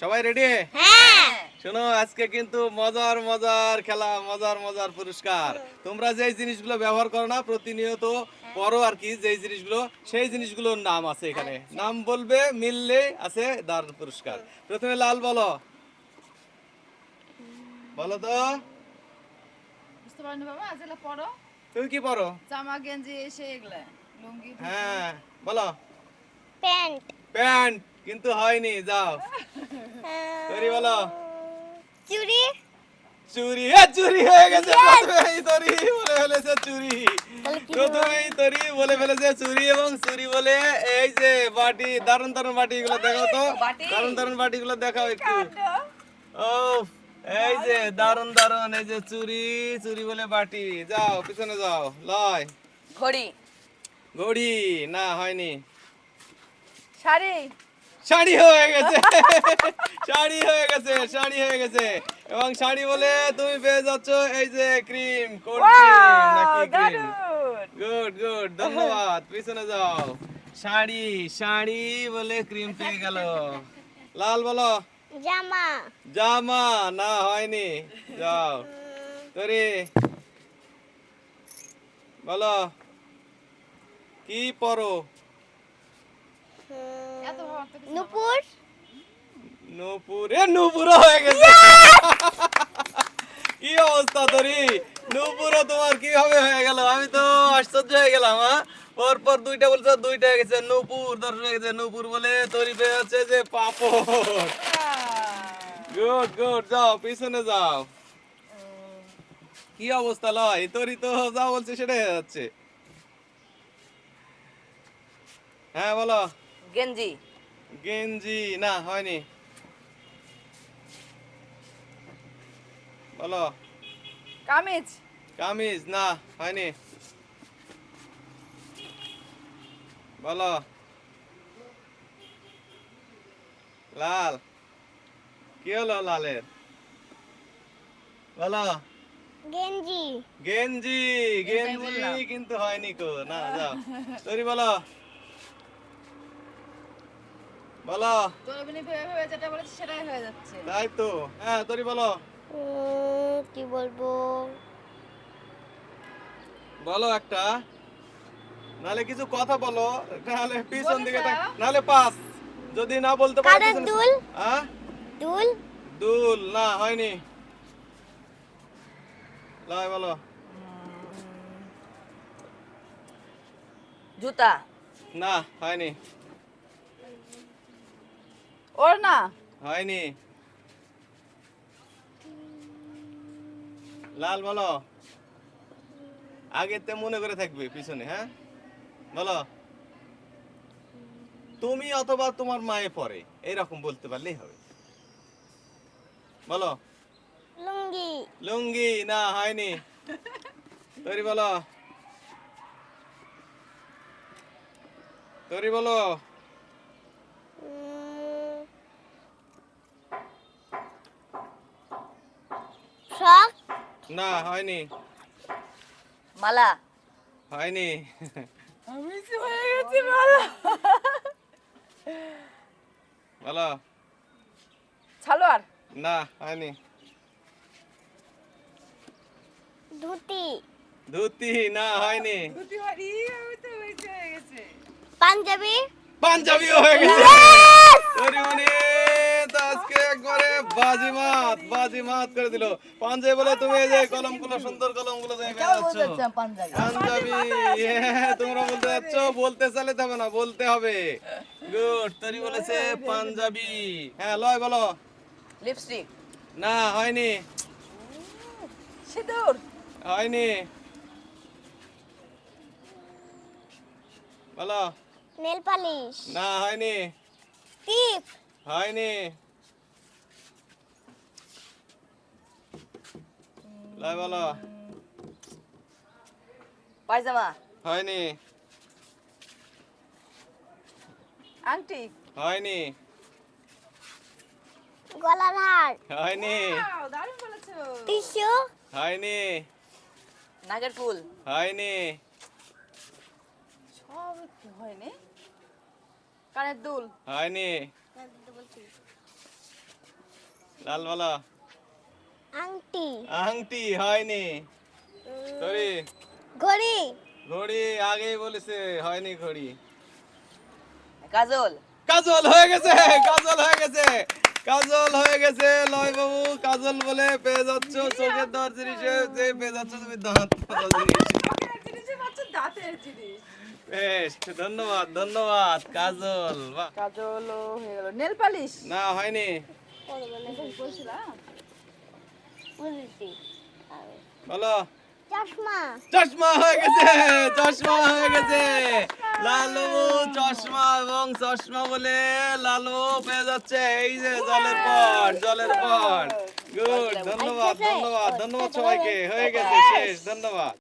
সবাই রেডি হ্যাঁ। শোনো আজকে কিন্তু মজার মজার খেলা মজার মজার পুরস্কার। তোমরা যেই জিনিসগুলো ব্যবহার করো না প্রতিনিয়ত করো আর কি যেই জিনিসগুলো সেই জিনিসগুলোর নাম আছে এখানে। নাম বলবে মিললে আছে দারুণ পুরস্কার। প্রথমে লাল বলো। বলো তো। পরো তুমি কি পড়ো? জামা গেঞ্জি এসে এগুলা লুঙ্গি হ্যাঁ বলো। প্যান্ট। প্যান্ট। কিন্তু হয়নি যাও। তৈরি বলো। চুরি? এ চুরি হয়ে গেছে। প্রথমেই তরি বলে ফেলেছে চুরি। প্রথমেই তরি বলে ফেলেছে চুরি এবং চুরি বলে এই যে বাটি দারুণ দারুণ বাটি গুলো দেখাও তো। দারুণ দারুণ বাটি গুলো দেখাও একটু। ও এই যে দারুণ দারুণ এই যে চুরি চুরি বলে বাটি। যাও পিছনে যাও লয়। ঘড়ি। ঘড়ি না হয়নি। শাড়ি। শাড়ি হয়ে গেছে। শাড়ি হয়ে গেছে শাড়ি হয়ে গেছে। এবং শাড়ি বলে তুমি পেয়ে যাচ্ছ এই যে ক্রিম কোল্ড ক্রিম নাকি ক্রিম গুড গুড ধন্যবাদ। পিছনে যাও। শাড়ি শাড়ি বলে ক্রিম পেয়ে গেল। লাল বলো। জামা। জামা না হয়নি। যাও। তরি। বলো। কি পরো। নুপুর? নূপুর এ নূপুর হয়ে গেছে। কি অবস্থা তোরি? নূপুরও তোমার কি হবে হয়ে গেল? আমি তো আশ্চর্য হয়ে গেলাম হ্যাঁ পর দুইটা বলছো দুইটা হয়ে গেছে নূপুর দর্শক হয়ে গেছে নূপুর বলে তরি পেয়ে হচ্ছে যে পাপড়। গুড গুড যাও পিছনে যাও। কি অবস্থা লয়? তরি তো যা বলছে সেটাই যাচ্ছে হ্যাঁ বলো। গেঞ্জি। গেঞ্জি না হয়নি। বলো। কামিজ। কামিজ না হয়নি। বলো। লাল। কি হলো লালের? বলো। গেঞ্জি। গেঞ্জি গেঞ্জি কিন্তু হয়নি কো না যাও। তৈরি বলো। বলো। যেটা বলেছি সেটাই হয়ে যাচ্ছে। তাই তো। হ্যাঁ তৈরি বলো। কি বলব? বলো একটা। নালে কিছু কথা বলো নাহলে পিছন দিকে। তাক- নাহলে পাস। যদি না বলতে পারো কাদের দুল? হ্যাঁ দুল? দুল না হয়নি। লয় বলো। জুতা। না হয়নি। ওর না? হয়নি। লাল বলো। আগেতে মনে করে থাকবে পিছনে হ্যাঁ? বলো। তুমি অথবা তোমার মায়ে পরে এরকম বলতে পারলেই হবে। বলো। লুঙ্গি। লুঙ্গি না হয়নি। তৈরি বলো। তৈরি বলো। না হয়নি। মালা। হয়নি। আমি হয়ে গেছি মালা। বলো সালোয়ার না হয়নি। ধুতি। ধুতি না হয়নি। ধুতি বাড়ি আমি তো হয়ে গেছে। পাঞ্জাবি। পাঞ্জাবিও হয়ে গেছে। পরিমণি তো আজকে একবারে বাজিমাত বাজিমাত করে দিল। পাঞ্জাবি বলে তুমি এই যে কলমগুলো সুন্দর কলমগুলো যাচ্ছ। পাঞ্জাবি? হ্যাঁ, তোমরা বলতে যাচ্ছ বলতে চালাতে হবে না বলতে হবে। গুড তরি বলেছে পাঞ্জাবি। হ্যাঁ লয় বলো। লিপস্টিক। না হয়নি। সিঁদুর। হয়নি। বলো। Nail polish. না হয়নি। টিপ। হয়নি। লয় বলো। পায়জামা? হয়নি। আংটি? হয়নি। গলার হার। হয়নি। দারুণ বলেছ। টিস্যু? হয়নি। নাগের ফুল। হয়নি। সব হয়নি। কানের দুল। হয়নি। লাল বলো। আংটি। আংটি হয়নি। তরি ঘড়ি। ঘড়ি আগেই বলেছে হয়নি ঘড়ি। কাজল। কাজল হয়ে গেছে কাজল হয়ে গেছে কাজল হয়ে গেছে লয় বাবু কাজল বলে পেয়ে যাচ্ছ চোখের দর জিনিসে যে পেয়ে যাচ্ছ তুমি দাঁত বেশ ধন্যবাদ ধন্যবাদ কাজল কাজল হয়ে গেল। Nail polish. না হয়নি। বুঝেছি। বলো। চশমা। চশমা হয়ে গেছে চশমা হয়ে গেছে। লালু চশমা এবং চশমা বলে লালু পেয়ে যাচ্ছে। এই যে জলের পর জলের পর গুড ধন্যবাদ ধন্যবাদ ধন্যবাদ সবাইকে। হয়ে গেছে শেষ ধন্যবাদ।